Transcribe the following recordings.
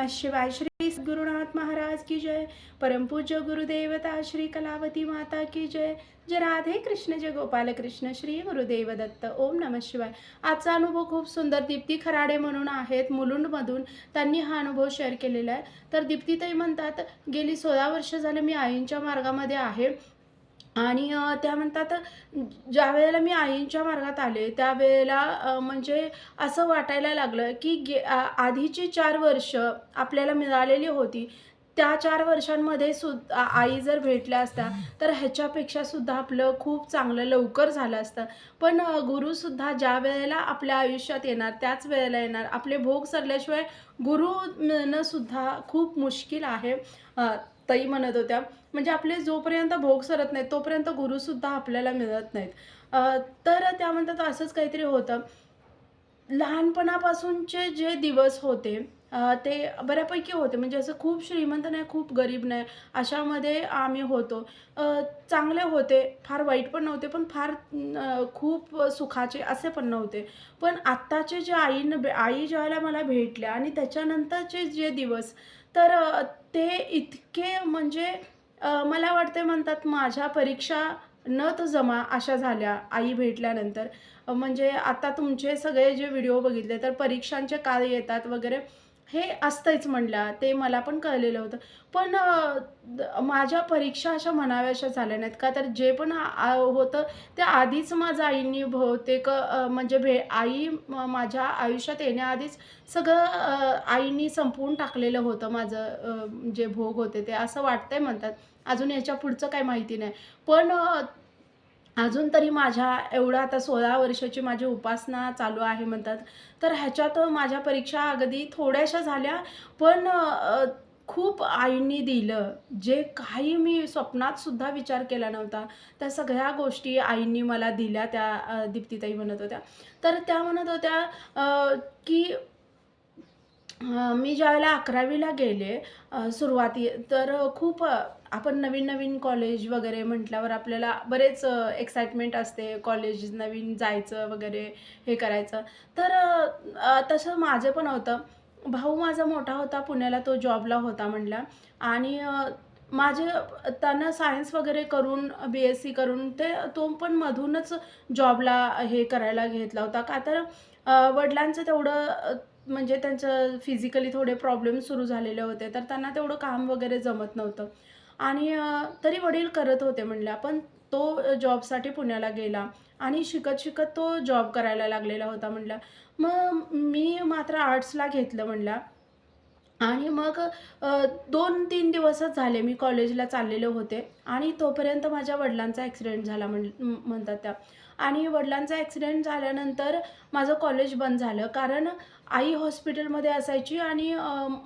नमः शिवाय श्री गुरुनाथ महाराज की जय। परमपूज्य गुरुदेवता श्री कलावती माता की जय। जय राधे कृष्ण जय गोपाल कृष्ण श्री गुरुदेव दत्त। ओम नमः शिवाय। आजचा अनुभव खूप सुंदर दीप्ती खराडे म्हणून आहेत मुलुंडमधून त्यांनी हा अनुभव शेअर केलेला आहे. तर दीप्तीताई म्हणतात गेली सोळा वर्ष झाले मी आईंच्या मार्गामध्ये आहे. आणि त्या म्हणतात ज्या वेळेला मी आईंच्या मार्गात आले त्यावेळेला म्हणजे असं वाटायला लागलं की गे आधीची चार वर्ष आपल्याला मिळालेली होती. त्या चार वर्षांमध्ये सुद्धा आई जर भेटल्या असत्या तर ह्याच्यापेक्षा सुद्धा आपलं खूप चांगलं लवकर झालं असतं. पण गुरुसुद्धा ज्या वेळेला आपल्या आयुष्यात येणार त्याच वेळेला येणार. आपले भोग सरल्याशिवाय गुरु मिळणंसुद्धा खूप मुश्किल आहे. ताई म्हणत होत्या. म्हणजे आपले जोपर्यंत भोग सरत नाहीत तोपर्यंत गुरुसुद्धा आपल्याला मिळत नाहीत. तर त्या म्हणतात असंच काहीतरी होतं. लहानपणापासूनचे जे दिवस होते ते बऱ्यापैकी होते. म्हणजे असं खूप श्रीमंत नाही खूप गरीब नाही अशामध्ये आम्ही होतो. चांगले होते फार वाईट पण नव्हते पण फार खूप सुखाचे असे पण नव्हते. पण आत्ताचे जे आईनं आई ज्यावेळेला मला भेटल्या आणि त्याच्यानंतरचे जे दिवस तर ते इतके म्हणजे मला वाटते म्हणतात माझ्या परीक्षा न तर जमा अशा झाल्या आई भेटल्यानंतर. म्हणजे आता तुमचे सगळे जे व्हिडिओ बघितले तर परीक्षांचे काय येतात वगैरे हे असतंच म्हणलं ते मला पण कळलेलं होतं. पण माझ्या परीक्षा अशा म्हणाव्याशा झाल्या नाहीत का? तर जे पण होतं ते आधीच माझ्या आईंनी बहुतेक म्हणजे भे आई माझ्या आयुष्यात येण्याआधीच सगळं आईनी संपवून टाकलेलं होतं माझं जे भोग होते ते. असं वाटतंय म्हणतात. अजून याच्या पुढचं काही माहिती नाही. पण अजून तरी माझ्या एवढं आता सोळा वर्षाची माझी उपासना चालू आहे म्हणतात. तर ह्याच्यात माझ्या परीक्षा अगदी थोड्याशा झाल्या पण खूप आईंनी दिलं. जे काही मी स्वप्नात सुद्धा विचार केला नव्हता त्या सगळ्या गोष्टी आईंनी मला दिल्या त्या दीप्तीताई म्हणत होत्या. तर त्या म्हणत होत्या की मी ज्यावेळेला अकरावीला गेले सुरुवाती तर खूप आपण नवीन नवीन कॉलेज वगैरे म्हटल्यावर आपल्याला बरेच एक्साइटमेंट असते. कॉलेज नवीन जायचं वगैरे हे करायचं. तर तसं माझं पण होतं. भाऊ माझा मोठा होता पुण्याला तो जॉबला होता म्हटला. आणि माझे त्यांना सायन्स वगैरे करून बी एस सी करून ते तो पण मधूनच जॉबला हे करायला घेतला होता. का तर वडिलांचं तेवढं म्हणजे त्यांचं फिजिकली थोडे प्रॉब्लेम सुरू झालेले होते. तर त्यांना तेवढं काम वगैरे जमत नव्हतं. आणि तरी वडील करत होते म्हणल्या. पण तो जॉबसाठी पुण्याला गेला. आणि शिकत शिकत तो जॉब करायला लागलेला होता म्हणल्या. मग मी मात्र आर्ट्सला घेतलं म्हणल्या. आणि मग दोन तीन दिवसच झाले मी कॉलेजला चाललेले होते. आणि तोपर्यंत माझ्या वडिलांचा ॲक्सिडेंट झाला म्हण म्हणतात त्या. आणि वडिलांचा ॲक्सिडेंट झाल्यानंतर माझं कॉलेज बंद झालं. कारण आई हॉस्पिटलमध्ये असायची आणि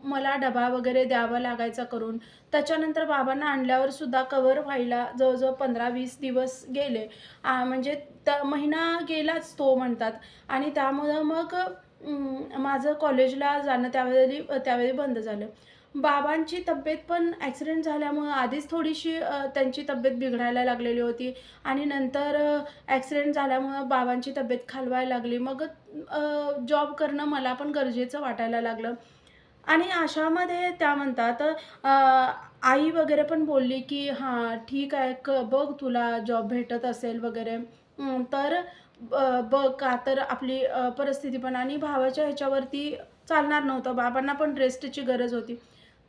मला डबा वगैरे द्यावा लागायचा करून. त्याच्यानंतर बाबांना आणल्यावर सुद्धा कवर व्हायला जवळजवळ पंधरा वीस दिवस गेले. म्हणजे त्या महिना गेलाच तो म्हणतात. आणि त्यामुळं मग माझं कॉलेजला जाणं त्यावेळी त्यावेळी बंद झालं. बाबांची तब्येत पण ॲक्सिडेंट झाल्यामुळं आधीच थोडीशी त्यांची तब्येत बिघडायला लागलेली होती. आणि नंतर ॲक्सिडेंट झाल्यामुळं बाबांची तब्येत खालवायला लागली. मग जॉब करणं मला पण गरजेचं वाटायला लागलं. आणि अशामध्ये त्या म्हणतात आई वगैरे पण बोलली की हां ठीक आहे क बघ तुला जॉब भेटत असेल वगैरे. तर ब- ब का तर आपली परिस्थिती पण. आणि भावाच्या ह्याच्यावरती चालणार नव्हतं. बाबांना पण रेस्टची गरज होती.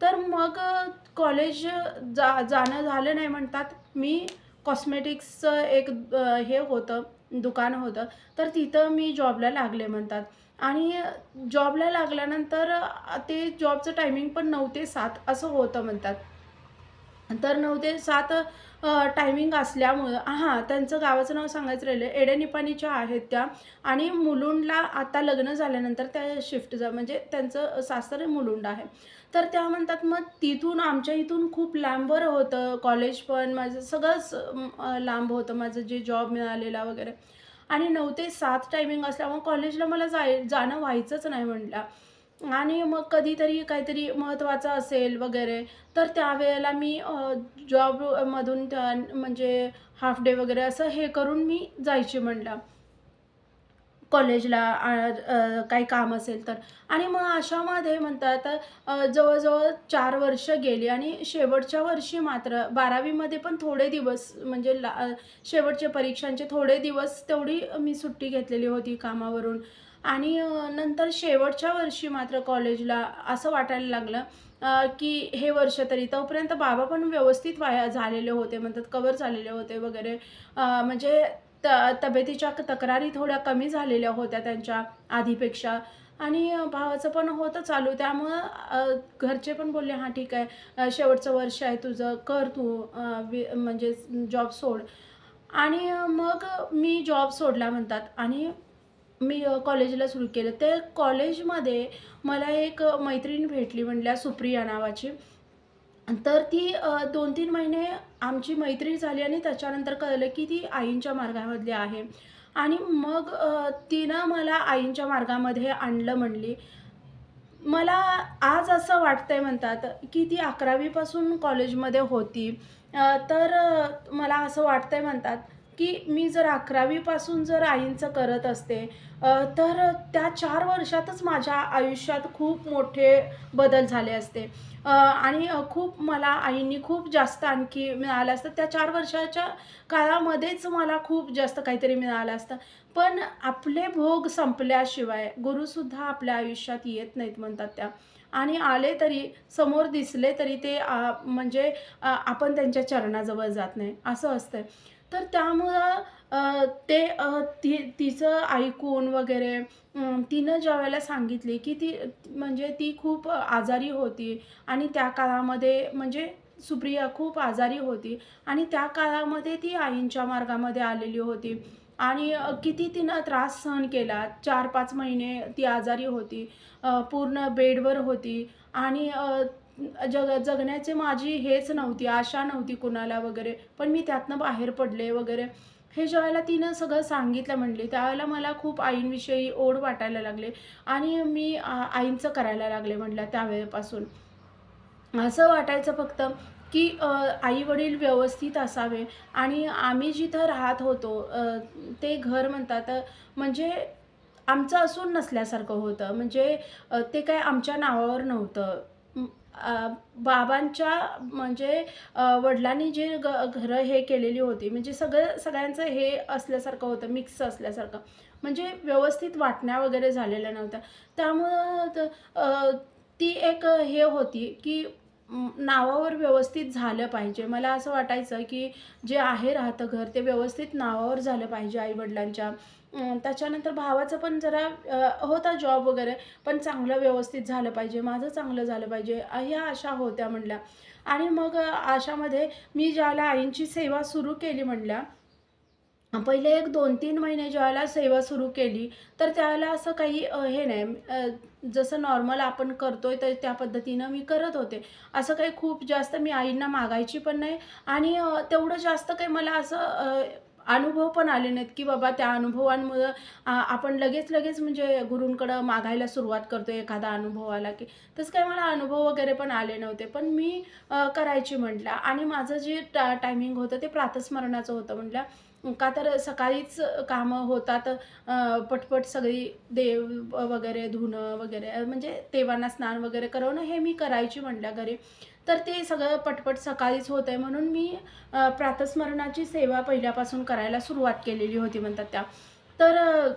तर मग कॉलेज जा जाणं झालं नाही म्हणतात. मी कॉस्मेटिक्सचं एक हे होतं दुकान होतं. तर तिथं मी जॉबला लागले म्हणतात. आणि जॉबला लागल्यानंतर ते जॉबचं टायमिंग पण नऊ ते सात असं होतं म्हणतात. तर नऊ ते सात टायमिंग असल्यामुळं हां त्यांचं गावाचं नाव सांगायचं राहिलं एडेनिपाणीच्या आहेत त्या आणि मुलुंडला आता लग्न झाल्यानंतर त्या शिफ्ट जा म्हणजे त्यांचं सासर मुलुंड आहे. तर त्या म्हणतात मग तिथून आमच्या इथून खूप लांबवर होतं कॉलेज पण माझं सगळंच लांब होतं माझं जे जॉब मिळालेला वगैरे. आणि नऊ ते सात टायमिंग असल्यामुळं कॉलेजला मला जाय जाणं व्हायचंच नाही म्हटलं आणि मग कधीतरी काहीतरी महत्त्वाचं असेल वगैरे तर त्यावेळेला मी जॉबमधून त्या म्हणजे हाफ डे वगैरे असं हे करून मी जायचे म्हणलं. कॉलेजला काही काम असेल तर. आणि मग अशामध्ये म्हणतात जवळजवळ चार वर्ष गेली आणि शेवटच्या वर्षी मात्र बारावीमध्ये पण थोडे दिवस म्हणजे ला शेवटच्या परीक्षांचे थोडे दिवस तेवढी मी सुट्टी घेतलेली होती कामावरून. आणि नंतर शेवटच्या वर्षी मात्र कॉलेजला असं वाटायला लागलं की हे वर्ष तरी तोपर्यंत बाबा पण व्यवस्थित वाया झालेले होते म्हणतात कवर झालेले होते वगैरे. म्हणजे त तब्येतीच्या तक्रारी थोड्या कमी झालेल्या होत्या त्यांच्या आधीपेक्षा. आणि भावाचं पण होतं चालू. त्यामुळं घरचे पण बोलले हां ठीक आहे. शेवटचं वर्ष आहे तुझं. कर तू वि- म्हणजे जॉब सोड. आणि मग मी जॉब सोडला म्हणतात. आणि मी कॉलेजला सुरू केलं ते कॉलेजमध्ये मला एक मैत्रीण भेटली म्हणल्या सुप्रिया नावाची तर ती दोन तीन महिने आमची मैत्री झाली आणि त्याच्यानंतर कळलं की ती आईंच्या मार्गामधली आहे आणि मग तिनं मला आईंच्या मार्गामध्ये आणलं म्हणली. मला आज असं वाटतंय म्हणतात, की ती अकरावीपासून कॉलेजमध्ये होती. तर मला असं वाटतंय म्हणतात, की मी जर 11वी पासून जर आईंचं करत असते, तर त्या चार वर्षातच माझ्या आयुष्यात खूप मोठे बदल झाले असते. आणि खूप मला आईंनी खूप जास्त आणखी मिळालं असतं. त्या चार वर्षाच्या काळामध्येच मला खूप जास्त काहीतरी मिळालं असतं. पण आपले भोग संपल्याशिवाय गुरुसुद्धा आपल्या आयुष्यात येत नाहीत म्हणतात त्या आणि आले तरी समोर दिसले तरी ते म्हणजे आपण त्यांच्या चरणाजवळ जात नाही असं असतं तर त्यामुळं ते ती तिचं ऐकून वगैरे तिनं ज्यावेळेला सांगितली की ती म्हणजे ती खूप आजारी होती आणि त्या काळामध्ये म्हणजे सुप्रिया खूप आजारी होती आणि त्या काळामध्ये ती आईंच्या मार्गामध्ये आलेली होती आणि किती तिनं त्रास सहन केला. 4-5 महिने ती आजारी होती. पूर्ण बेडवर होती आणि जग जगण्याची माझी हेच नव्हती, आशा नव्हती कुणाला वगैरे. पण मी त्यातनं बाहेर पडले वगैरे. हे ज्यावेळेला तिनं सगळं सांगितलं म्हणले त्यावेळेला मला खूप आईंविषयी ओढ वाटायला लागले आणि मी आईंचं करायला लागले म्हटलं त्यावेळेपासून. असं वाटायचं फक्त, की आई-वडील व्यवस्थित असावे आणि आम्ही जिथं राहत होतो ते घर म्हणतात म्हणजे आमचं असून नसल्यासारखं होतं. म्हणजे ते काय आमच्या नावावर नव्हतं. बाबांच्या म्हणजे वडिलांनी जे ग घरं हे केलेली होती, म्हणजे सगळं सगळ्यांचं हे असल्यासारखं होतं, मिक्स असल्यासारखं. म्हणजे व्यवस्थित वाटण्या वगैरे झालेल्या नव्हत्या. त्यामुळं ती एक हे होती, की नावावर व्यवस्थित झालं पाहिजे. मला असं वाटायचं, की जे आहे राहतं घर, ते व्यवस्थित नावावर झालं पाहिजे आईवडिलांच्या त्याच्यानंतर भावाचं पण जरा होता जॉब वगैरे, पण चांगलं व्यवस्थित झालं पाहिजे, माझं चांगलं झालं पाहिजे, ह्या आशा होत्या म्हणल्या. आणि मग आशामध्ये अशामध्ये मी ज्यावेळेला आईंची सेवा सुरू केली म्हणल्या, पहिले एक 2-3 महिने ज्यावेळेला सेवा सुरू केली, तर त्यावेळेला असं काही हे नाही जसं नॉर्मल आपण करतोय तर त्या पद्धतीनं मी करत होते. असं काही खूप जास्त मी आईंना मागायची पण नाही आणि तेवढं जास्त काही मला असं अनुभव पण आले नाहीत, की बाबा त्या अनुभवांमुळं आपण लगेच-लगेच म्हणजे गुरूंकडं मागायला सुरुवात करतो एखादा अनुभव आला की. तसं काही मला अनुभव वगैरे पण आले नव्हते. पण मी करायची म्हटलं आणि माझं जे टा टायमिंग होतं ते प्रातस्मरणाचं होतं म्हटलं. का तर सकाळीच कामं होतात पटपट सगळी देव वगैरे धुणं वगैरे म्हणजे देवांना स्नान वगैरे करवणं हे मी करायची म्हटल्या घरी. तर ते सगळं पटपट सकाळीच होतंय म्हणून मी प्रातस्मरणाची सेवा पहिल्यापासून करायला सुरुवात केलेली होती म्हणतात त्या. तर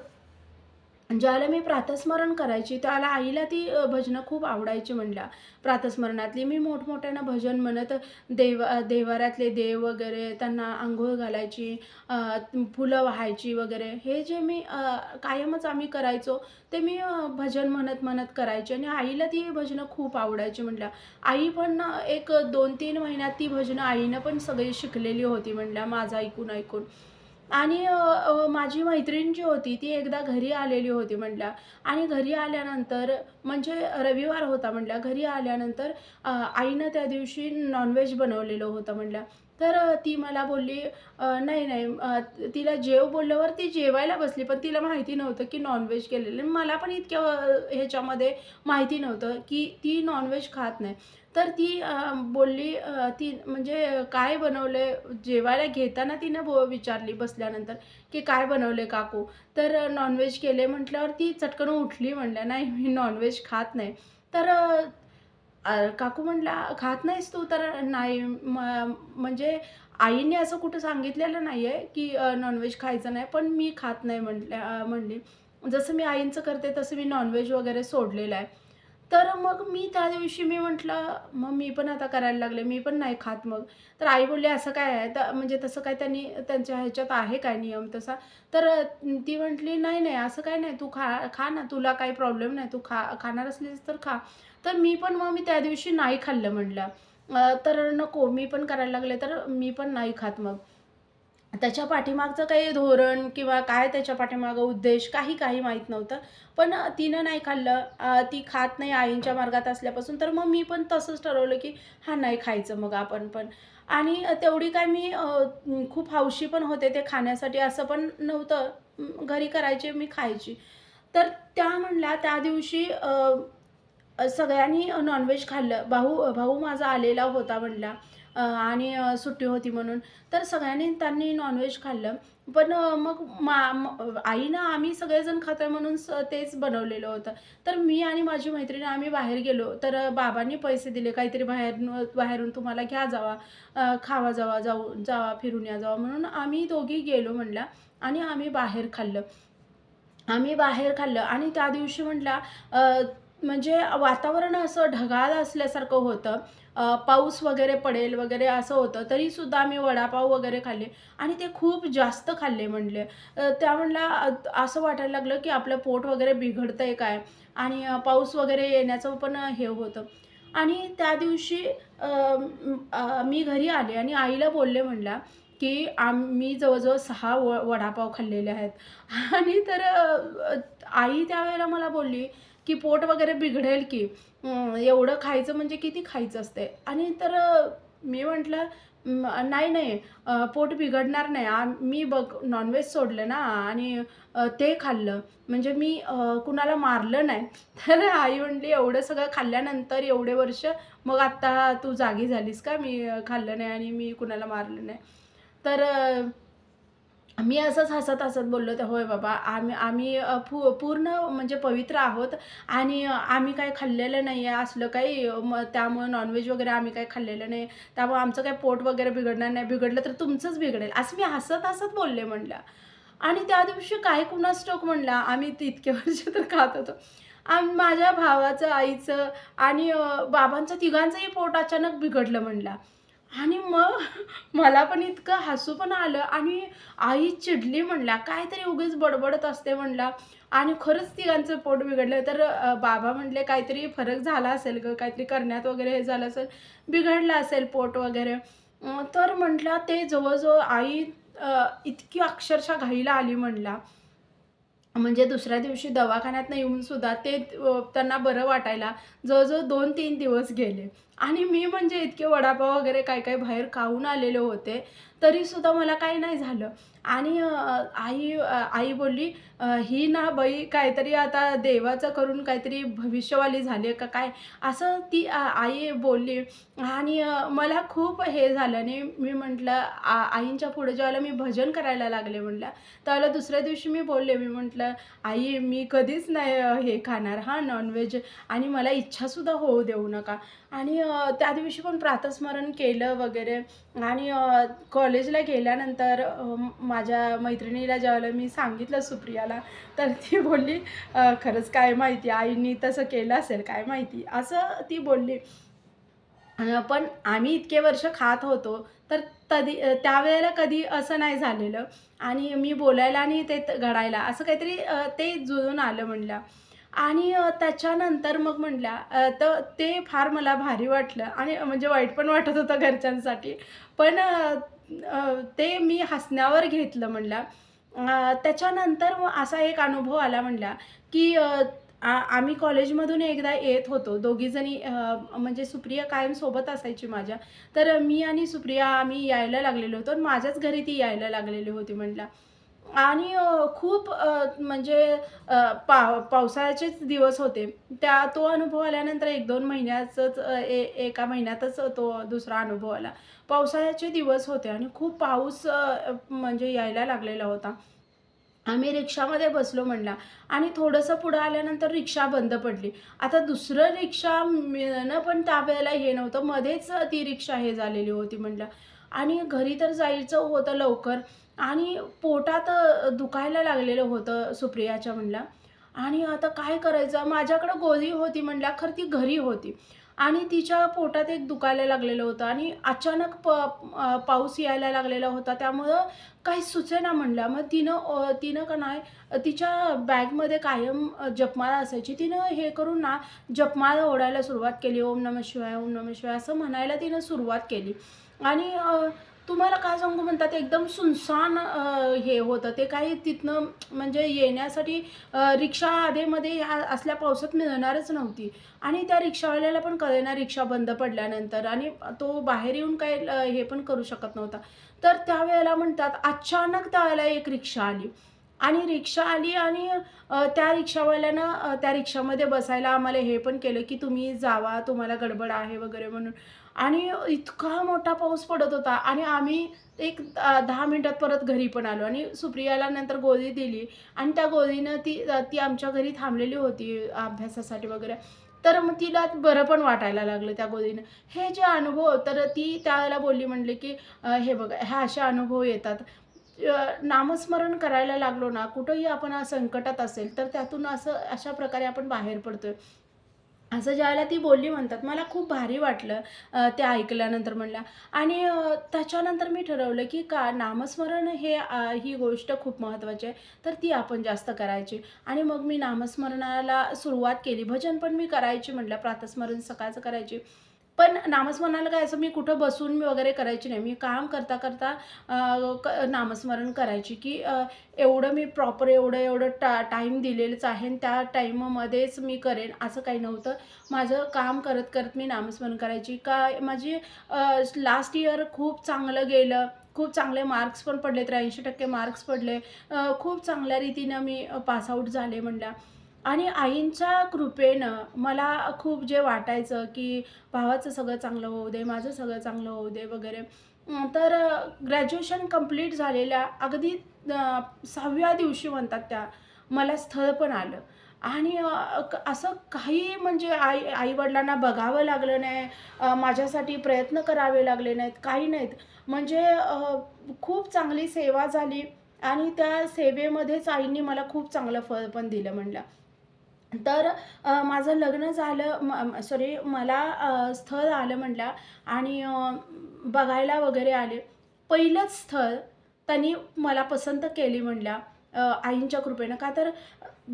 ज्याला मी प्रातस्मरण करायची, त्यावेळेला आईला ती भजनं खूप आवडायची म्हणल्या प्रातस्मरणातली मी मोठमोठ्यानं भजन म्हणत देव देवाऱ्यातले देव वगैरे त्यांना आंघोळ घालायची, फुलं व्हायची वगैरे. हे जे मी कायमच आम्ही करायचो, ते मी भजन म्हणत-म्हणत करायचे आणि आईला ती भजनं खूप आवडायची म्हणल्या. आई पण एक 2-3 महिन्यात ती भजनं आईनं पण सगळी शिकलेली होती म्हणल्या माझं ऐकून-ऐकून. आणि माझी मैत्रीण जी होती ती एकदा घरी आलेली होती म्हटल्या आणि घरी आल्यानंतर म्हणजे रविवार होता म्हटल्या. घरी आल्यानंतर आईनं त्या दिवशी नॉनव्हेज बनवलेलं होतं म्हटल्या. तर ती मला बोलली नाही नाही तिला जेव बोलल्यावर ती जेवायला बसली पण तिला माहिती नव्हतं की नॉनव्हेज केलेलं मला पण इतक्या ह्याच्यामध्ये माहिती नव्हतं की ती नॉनव्हेज खात नाही. तर ती बोलली ती म्हणजे काय बनवले जेवायला घेताना तिनं बो विचारली बसल्यानंतर, की "काय बनवले काकू?" तर "नॉनव्हेज केले" म्हटल्यावर ती चटकन उठली म्हणल्या, "नाही मी नॉनव्हेज खात नाही." तर काकू म्हणला "खात नाहीस तू?" तर "नाही." म्हणजे आईने असं कुठं सांगितलेलं नाही आहे, की नॉनव्हेज खायचं नाही, पण मी खात नाही म्हटल्या म्हणली. जसं मी आईंचं करते तसं मी नॉनव्हेज वगैरे सोडलेलं आहे. तर मग मी त्या दिवशी मी म्हटलं, "मग मी पण आता करायला लागले, मी पण नाही खात मग." तर आई बोलली, "असं काय आहे?" तर म्हणजे तसं काय त्यांनी त्यांच्या ह्याच्यात आहे काय नियम तसा? तर ती म्हटली, "नाही, नाही, असं काही नाही. तू खा खा ना, तुला काही प्रॉब्लेम नाही. तू खा खाणार असलीस तर खा." तर मी पण मग मी त्या दिवशी नाही खाल्लं म्हटलं. तर नको मी पण करायला लागले, तर मी पण नाही खात मग. त्याच्या पाठीमागचं काही धोरण किंवा काय त्याच्या पाठीमागं उद्देश काही काही माहीत नव्हतं. पण तिनं नाही खाल्लं. ती खात नाही आईंच्या मार्गात असल्यापासून, तर मग मी पण तसंच ठरवलं, की हा नाही खायचं मग आपण पण. आणि तेवढी काय मी खूप हौशी पण होते ते खाण्यासाठी असं पण नव्हतं. घरी करायचे, मी खायची. तर त्या म्हणल्या त्या दिवशी सगळ्यांनी नॉनव्हेज खाल्लं. भाऊ भाऊ माझा आलेला होता म्हणला आणि सुट्टी होती म्हणून. तर सगळ्यांनी त्यांनी नॉनव्हेज खाल्लं. पण मग मा आईनं आम्ही सगळेजण खातोय म्हणून स तेच बनवलेलं होतं. तर मी आणि माझी मैत्रीण आम्ही बाहेर गेलो. तर बाबांनी पैसे दिले काहीतरी बाहेरून बाहेरून तुम्हाला घ्या जावा, खावा जावा, जाऊ जावा, फिरून या जावा म्हणून आम्ही दोघी गेलो म्हणला आणि आम्ही बाहेर खाल्लं. आम्ही बाहेर खाल्लं आणि त्या दिवशी म्हटला म्हणजे वातावरण असं ढगाळ असल्यासारखं होतं. पाऊस वगैरे पडेल वगैरे असं होतं. तरीसुद्धा आम्ही वडापाव वगैरे खाल्ले आणि ते खूप जास्त खाल्ले म्हणले. त्या म्हणला असं वाटायला लागलं की आपलं पोट वगैरे बिघडतं आहे काय? आणि पाऊस वगैरे येण्याचं पण हे होतं. आणि त्या दिवशी मी घरी आले आणि आईला बोलले म्हणला की आम्ही मी जवळ-जवळ 6 व वडापाव खाल्लेले आहेत. आणि तर आई त्यावेळेला मला बोलली, की "पोट वगैरे बिघडेल की. एवढं खायचं म्हणजे किती खायचं असते?" आणि तर मी म्हटलं, नाही, नाही पोट बिघडणार नाही. आ मी बघ नॉनव्हेज सोडलं ना आणि ते खाल्लं. म्हणजे मी कुणाला मारलं नाही." तर आई म्हटली, "एवढं सगळं खाल्ल्यानंतर एवढे वर्ष, मग आत्ता तू जागी झालीस का? मी खाल्लं नाही आणि मी कुणाला मारलं नाही." तर मी असंच हसत-हसत बोललो होते, "होय बाबा, आम्ही आम्ही पू पूर्ण म्हणजे पवित्र आहोत आणि आम्ही काय खाल्लेलं नाही आहे असलं काही मग त्यामुळे नॉनव्हेज वगैरे आम्ही काही खाल्लेलं नाही. त्यामुळे आमचं काही पोट वगैरे बिघडणार नाही. बिघडलं तर तुमचंच बिघडेल." असं मी हसत-हसत बोलले म्हणलं. आणि त्या दिवशी काय कुणा स्टोक म्हणला आम्ही ते इतके वर्ष तर खात होतो. आम माझ्या भावाचं, आईचं आणि बाबांचं तिघांचंही पोट अचानक बिघडलं म्हणला. आणि मग मला पण इतकं हसू पण आलं आणि आई चिडली म्हणला "काहीतरी उगीच बडबडत असते" म्हणला आणि खरंच तिघांचं पोट बिघडलं. तर बाबा म्हटले, "काहीतरी फरक झाला असेल गं, काहीतरी करण्यात वगैरे हे झालं असेल, बिघडलं असेल पोट वगैरे." तर म्हटलं ते जवळजवळ आई इतकी अक्षरशः घाईला आली म्हणला. म्हणजे दुसऱ्या दिवशी दवाखान्यातनं येऊन सुद्धा ते त्यांना बरं वाटायला जवळजवळ दोन तीन दिवस गेले. आणि मी म्हणजे इतके वडापाव वगैरे काय-काय बाहेर खाऊन आलेले होते, तरीसुद्धा मला काही नाही झालं. आणि आई आई बोलली, ही ना बाई काहीतरी आता देवाचं करून काहीतरी भविष्यवाली झाली का काय?" असं ती आई बोलली. आणि मला खूप हे झालं आणि मी म्हटलं आ आईंच्या पुढे जेव्हा मी भजन करायला लागले म्हटलं, त्यावेळेला दुसऱ्या दिवशी मी बोलले, मी म्हटलं, "आई मी कधीच नाही हे खाणार हां नॉनव्हेज आणि मला इच्छासुद्धा होऊ देऊ नका." आणि त्या दिवशी पण प्रातस्मरण केलं वगैरे आणि कॉलेजला गेल्यानंतर माझ्या मैत्रिणीला ज्यावेळेला मी सांगितलं सुप्रियाला, तर ती बोलली, खरंच काय माहिती आईनी तसं केलं असेल काय माहिती." असं ती बोलली. पण आम्ही इतके वर्ष खात होतो, तर कधी त्यावेळेला कधी असं नाही झालेलं आणि मी बोलायला आणि ते घडायला असं काहीतरी ते जुळून आलं म्हणलं. आणि त्याच्यानंतर मग म्हटल्या तर ते फार मला भारी वाटलं आणि म्हणजे वाईट पण वाटत होतं घरच्यांसाठी. पण ते मी हसण्यावर घेतलं म्हणल्या. त्याच्यानंतर मग असा एक अनुभव आला म्हणल्या, की आम्ही कॉलेजमधून एकदा येत होतो दोघीजणी म्हणजे सुप्रिया कायम सोबत असायची माझ्या तर मी आणि सुप्रिया आम्ही यायला लागलेलो होतो आणि माझ्याच घरी ती यायला लागलेली होती म्हटलं आणि खूप म्हणजे पा पावसाळ्याचेच दिवस होते. त्या तो अनुभव आल्यानंतर एक दोन महिन्याचंच ए एका महिन्यातच तो दुसरा अनुभव आला. पावसाळ्याचे दिवस होते आणि खूप पाऊस म्हणजे यायला लागलेला होता. आम्ही रिक्षामध्ये बसलो म्हणला आणि थोडंसं पुढं आल्यानंतर रिक्षा बंद पडली. आता दुसरं रिक्षा मिळणं पण त्यावेळेला हे नव्हतं. मध्येच ती रिक्षा हे झालेली होती म्हणलं. आणि घरी तर जायचं होतं लवकर. आणि पोटात दुखायला लागलेलं होतं सुप्रियाच्या म्हणला आणि आता काय करायचं? माझ्याकडं गोळी होती म्हणल्या खरं ती घरी होती. आणि तिच्या पोटात एक दुखायला लागलेलं होतं आणि अचानक प पाऊस यायला लागलेला होता. त्यामुळं काही सुचेना म्हणल्या. मग तिनं तिनं का नाही तिच्या बॅगमध्ये कायम जपमाळा असायची. तिनं हे करून ना जपमाळा ओढायला सुरुवात केली. ओम नम शिवाय ओम नम शिवाय असं म्हणायला तिनं सुरुवात केली. आणि तुम्हाला काय सांगू म्हणतात एकदम सुनसान हे होतं. ते काही तिथनं म्हणजे येण्यासाठी रिक्षा आधेमध्ये ह्या असल्या पावसात मिळणारच नव्हती. आणि त्या रिक्षावाल्याला पण कळेना रिक्षा बंद पडल्यानंतर. आणि तो बाहेर येऊन काय हे पण करू शकत नव्हता. तर त्यावेळेला म्हणतात अचानक त्यावेळेला एक रिक्षा आली. आणि रिक्षा आली आणि त्या रिक्षावाल्यानं त्या रिक्षामध्ये बसायला आम्हाला हे पण केलं की तुम्ही जावा तुम्हाला गडबड आहे वगैरे म्हणून. आणि इतका मोठा पाऊस पडत होता आणि आम्ही एक दहा मिनटात परत घरी पण आलो आणि सुप्रियाला नंतर गोळी दिली आणि त्या गोळीनं ती ती आमच्या घरी थांबलेली होती अभ्यासासाठी वगैरे. तर मग तिला बरं पण वाटायला लागलं त्या गोळीनं. हे जे अनुभव तर ती त्याला बोलली म्हणले की हे बघा ह्या असे अनुभव येतात. नामस्मरण करायला लागलो ना कुठंही आपण संकटात असेल तर त्यातून असं अशा प्रकारे आपण बाहेर पडतोय. असं ज्यावेळेला ती बोलली म्हणतात मला खूप भारी वाटलं ते ऐकल्यानंतर म्हणल्या. आणि त्याच्यानंतर मी ठरवलं की का नामस्मरण हे ही गोष्ट खूप महत्त्वाची आहे तर ती आपण जास्त करायची. आणि मग मी नामस्मरणाला सुरुवात केली. भजन पण मी करायची म्हटलं प्रातस्मरण सकाळचं करायची. पण नामस्मरणाला काय असं मी कुठं बसून मी वगैरे करायची नाही. मी काम करता करता क नामस्मरण करायची की एवढं मी प्रॉपर एवढं एवढं टा टाईम दिलेलंच आहे आणि त्या टाईममध्येच मी करेन असं काही नव्हतं. माझं काम करत करत मी नामस्मरण करायची. का माझी लास्ट इयर खूप चांगलं गेलं. खूप चांगले मार्क्स पण पडले त्र्याऐंशी टक्के मार्क्स पडले. खूप चांगल्या रीतीनं मी पासआउट झाले म्हणल्या. आणि आईंच्या कृपेनं मला खूप जे वाटायचं की भावाचं सगळं चांगलं होऊ दे माझं सगळं चांगलं होऊ दे वगैरे. तर ग्रॅज्युएशन कंप्लीट झालेल्या अगदी सहाव्या दिवशी म्हणतात त्या मला स्थळ पण आलं. आणि क- असं काही म्हणजे आई आईवडिलांना बघावं लागलं नाही माझ्यासाठी प्रयत्न करावे लागले नाहीत काही नाहीत. म्हणजे खूप चांगली सेवा झाली आणि त्या सेवेमध्येच आईंनी मला खूप चांगलं फळ पण दिलं म्हणलं. तर माझं लग्न झालं सॉरी मला स्थळ आलं म्हटलं आणि बघायला वगैरे आले. पहिलंच स्थळ त्यांनी मला पसंत केली म्हणल्या आईंच्या कृपेनं. का तर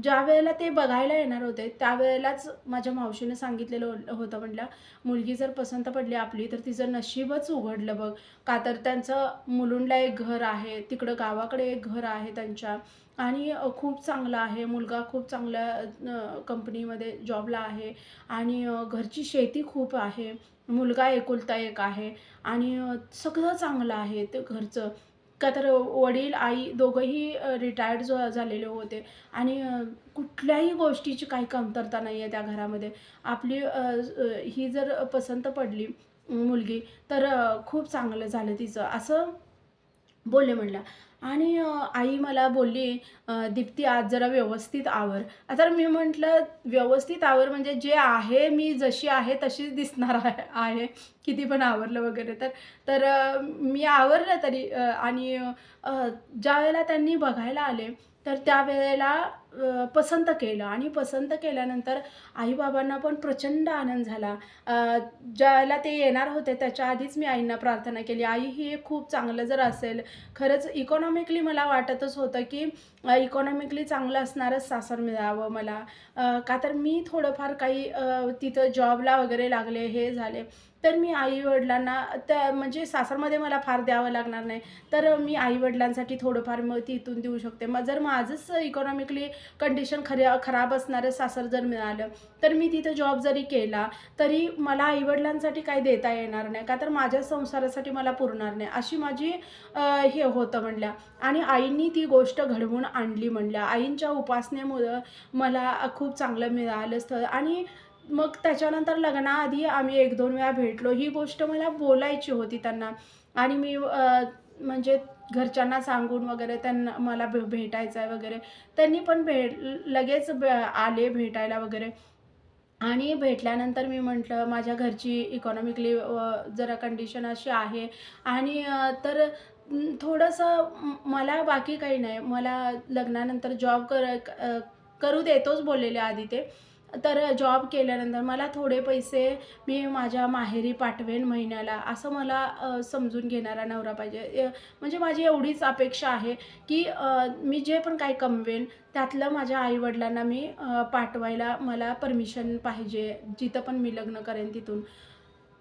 ज्या वेळेला ते बघायला येणार होते त्यावेळेलाच माझ्या मावशीनं सांगितलेलं हो-, होतं म्हटलं मुलगी जर पसंत पडली आपली तर तिचं नशीबच उघडलं बघ. का तर त्यांचं मुलुंडला एक घर आहे तिकडं गावाकडे एक घर आहे त्यांच्या. आणि खूप चांगला आहे मुलगा खूप चांगल्या कंपनीमध्ये जॉबला आहे. आणि घरची शेती खूप आहे. मुलगा एकुलता एक आहे. आणि सगळं चांगलं आहे ते घरचं. का तर वडील आई दोघंही रिटायर्ड जो झालेले होते. आणि कुठल्याही गोष्टीची काही कमतरता नाही आहे त्या घरामध्ये. आपली ही जर पसंत पडली मुलगी तर खूप चांगलं झालं तिचं. असं बोलले म्हणल्या आणि आई मला बोलली "दीप्ती आज जरा व्यवस्थित आवर." आता मी म्हटलं, "व्यवस्थित आवर म्हणजे जे आहे मी जशी आहे तशीच दिसणार आहे आहे. किती पण आवरलं वगैरे." तर तर मी आवरलं तरी आणि ज्या ज्यावेळेला त्यांनी बघायला आले, तर त्यावेळेला पसंत केलं. आणि पसंत केल्यानंतर आईबाबांना पण प्रचंड आनंद झाला. ज्याला ते येणार होते त्याच्या आधीच मी आईंना प्रार्थना केली, "आई हे खूप चांगलं जर असेल खरंच इकॉनॉमिकली मला वाटतच होतं की इकॉनॉमिकली चांगलं असणारच सासर मिळावं मला. का तर मी थोडंफार काही तिथं जॉबला वगैरे लागले हे झाले. तर मी आई-वडिलांना त्या म्हणजे सासरमध्ये मला फार द्यावं लागणार नाही. तर मी आई-वडिलांसाठी थोडंफार मग तिथून देऊ शकते. मग जर माझंच इकॉनॉमिकली कंडिशन खऱ्या खराब असणारं सासर जर मिळालं तर मी तिथं जॉब जरी केला तरी मला आईवडिलांसाठी काही देता येणार नाही. का तर माझ्या संसारासाठी मला पुरणार नाही. अशी माझी हे होतं म्हणल्या. आणि आईंनी ती गोष्ट घडवून आणली म्हणल्या. आईंच्या उपासनेमुळं मला खूप चांगलं मिळालं स्थळ. आणि मग त्याच्यानंतर लग्नाआधी आम्ही एक दोन वेळा भेटलो. ही गोष्ट मला बोलायची होती त्यांना. आणि मी म्हणजे घरच्यांना सांगून वगैरे त्यांना मला भे भेटायचं आहे वगैरे. त्यांनी पण भेट लगेच भे आले भेटायला वगैरे. आणि भेटल्यानंतर मी म्हटलं माझ्या घरची इकॉनॉमिकली जरा कंडिशन अशी आहे. आणि तर थोडंसं मला बाकी काही नाही. मला लग्नानंतर जॉब कर करू देतोच बोललेले आधी ते तर जॉब केल्यानंतर मला थोडे पैसे मी माझ्या माहेरी पाठवेन महिन्याला असं मला समजून घेणारा नवरा पाहिजे. म्हणजे माझी एवढीच अपेक्षा आहे की मी जे पण काही कमवेन त्यातलं माझ्या आईवडिलांना मी पाठवायला मला परमिशन पाहिजे जिथं पण मी लग्न करेन तिथून.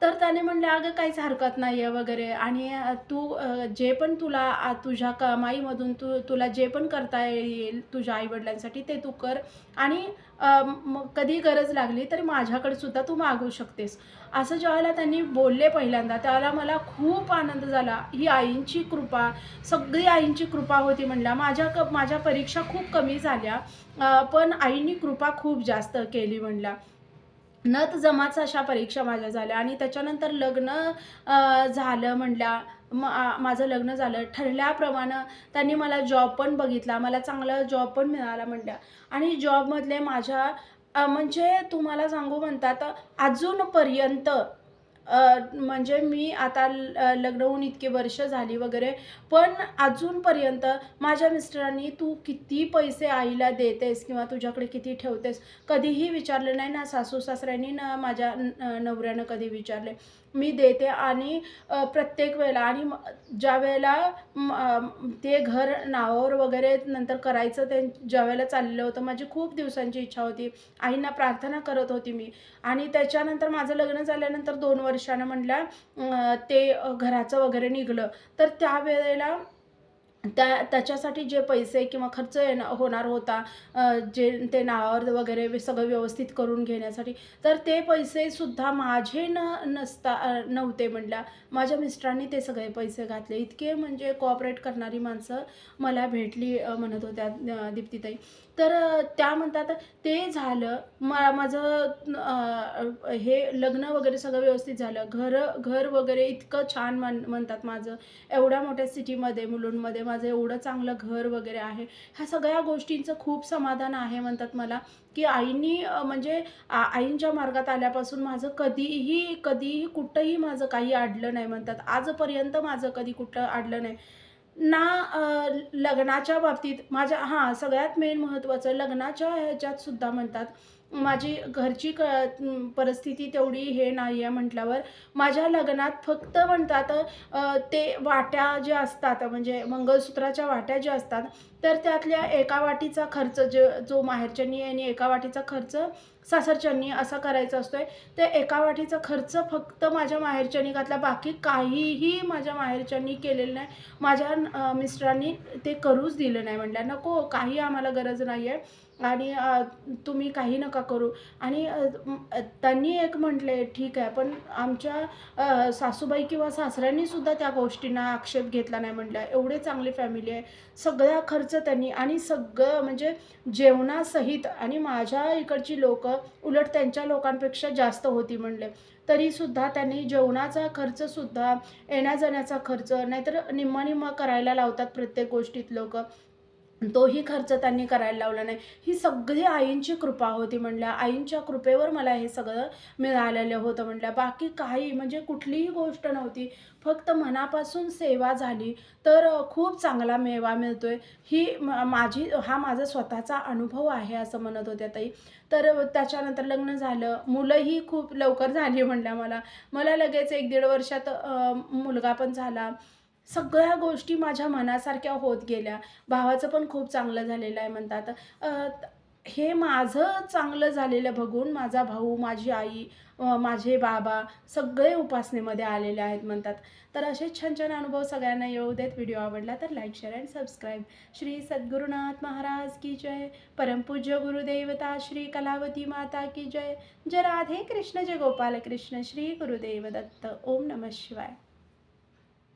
तर त्याने म्हणले अगं काहीच हरकत नाही आहे वगैरे. आणि तू जे पण तुला तुझ्या कमाईमधून तू तुला जे पण करता येईल तुझ्या आईवडिलांसाठी ते तू कर. आणि मग कधी गरज लागली तर माझ्याकडे सुद्धा तू मागू शकतेस. असं ज्यावेळेला त्यांनी बोलले पहिल्यांदा त्यावेळेला मला खूप आनंद झाला. ही आईंची कृपा सगळी आईंची कृपा होती म्हणल्या माझ्या क माझ्या परीक्षा खूप कमी झाल्या पण आईंनी कृपा खूप जास्त केली म्हणल्या नत जमाच अशा परीक्षा माझ्या झाल्या आणि त्याच्यानंतर लग्न झालं म्हणल्या म माझं लग्न झालं. ठरल्याप्रमाणे त्यांनी मला जॉब पण बघितला मला चांगला जॉब पण मिळाला म्हणल्या. आणि जॉबमधले माझ्या म्हणजे तुम्हाला सांगू म्हणतात अजूनपर्यंत म्हणजे मी आता लग्न होऊन इतके वर्ष झाली वगैरे पण अजूनपर्यंत माझ्या मिस्टरांनी तू किती पैसे आईला देतेस किंवा तुझ्याकडे किती ठेवतेस कधीही विचारलं नाही ना सासू सासऱ्यांनी ना माझ्या न नवऱ्यानं कधी विचारले. मी देते आणि प्रत्येक वेळेला आणि ज्या वेळेला ते घर नावावर वगैरे नंतर करायचं ते ज्यावेळेला चाललेलं होतं माझी खूप दिवसांची इच्छा होती. आईंना प्रार्थना करत होती मी. आणि त्याच्यानंतर माझं लग्न झाल्यानंतर दोन वर्ष वर्षानं म्हटल्या ते घराचं वगैरे निघलं. तर त्यावेळेला त्या त्याच्यासाठी जे पैसे किंवा खर्च येणार होणार होता जे ते नावावर वगैरे सगळं व्यवस्थित करून घेण्यासाठी तर ते पैसेसुद्धा माझे न नसता नव्हते म्हटल्या माझ्या मिस्टरांनी ते सगळे पैसे घातले. इतके म्हणजे कोऑपरेट करणारी माणसं मला भेटली म्हणत होत्या दीप्तीताई. तर त्या म्हणतात ते झालं मा माझं हे लग्न वगैरे सगळं व्यवस्थित झालं. घर घर वगैरे इतकं छान म्हण म्हणतात माझं. एवढ्या मोठ्या सिटीमध्ये मुलुंडमध्ये माझं एवढं चांगलं घर वगैरे आहे. ह्या सगळ्या गोष्टींचं खूप समाधान आहे म्हणतात मला. की आईंनी म्हणजे आईंच्या मार्गात आल्यापासून माझं कधीही कधीही कुठंही माझं काही अडलं नाही म्हणतात. आजपर्यंत माझं कधी कुठं अडलं नाही. ना लग्नाच्या बाबतीत माझ्या हां सगळ्यात मेन महत्त्वाचं लग्नाच्या ह्याच्यात सुद्धा म्हणतात माझी घरची क परिस्थिती तेवढी हे नाही आहे म्हटल्यावर माझ्या लग्नात फक्त म्हणतात ते वाट्या ज्या असतात म्हणजे मंगळसूत्राच्या वाट्या ज्या असतात तर त्यातल्या एका वाटीचा खर्च जो जो माहेरच्यांनी आणि एका वाटीचा खर्च सासरच्यांनी असा करायचा असतो आहे तर एका वाटीचा खर्च फक्त माझ्या माहेरच्यांनी घातला बाकी काहीही माझ्या माहेरच्यांनी केलेलं नाही. माझ्या मिस्टरांनी ते करूच दिलं नाही म्हटलं. नको काही आम्हाला गरज नाही आहे आणि तुम्ही काही नका करू. आणि त्यांनी एक म्हटले ठीक आहे पण आमच्या सासूबाई किंवा सासऱ्यांनीसुद्धा त्या गोष्टींना आक्षेप घेतला नाही म्हटलं. एवढे चांगली फॅमिली आहे. सगळा खर्च त्यांनी आणि सगळं म्हणजे जेवणासहित आणि माझ्या इकडची लोक उलट त्यांच्या लोकांपेक्षा जास्त होती म्हणले. तरीसुद्धा त्यांनी जेवणाचा खर्चसुद्धा येण्याजाण्याचा खर्च नाहीतर निम्मा निम्मा करायला लावतात प्रत्येक गोष्टीत लोक. तोही खर्च त्यांनी करायला लावला नाही. ही सगळी आईंची कृपा होती म्हणल्या. आईंच्या कृपेवर मला हे सगळं मिळालेलं होतं म्हणल्या. बाकी काही म्हणजे कुठलीही गोष्ट नव्हती. फक्त मनापासून सेवा झाली तर खूप चांगला मेवा मिळतोय. ही माझी हा माझा स्वतःचा अनुभव आहे असं म्हणत होत्या ताई. तर त्याच्यानंतर लग्न झालं. मुलंही खूप लवकर झाली म्हणल्या मला. मला लगेच एक दीड वर्षात मुलगा पण झाला. सगळ्या गोष्टी माझ्या मनासारख्या होत गेल्या. भावाचं पण खूप चांगलं झालेलं आहे म्हणतात. हे माझं चांगलं झालेलं बघून माझा भाऊ माझी आई माझे बाबा सगळे उपासनेमध्ये आलेले आहेत म्हणतात. तर असे छान छान अनुभव सगळ्यांना येऊ देत. व्हिडिओ आवडला तर like share and subscribe. Shri Sadgurunath Maharaj की जय. परमपूज्य गुरुदेवता श्री कलावती माता की जय. जय राधे कृष्ण जय गोपाल कृष्ण श्री गुरुदेव दत्त. ओम नमः शिवाय.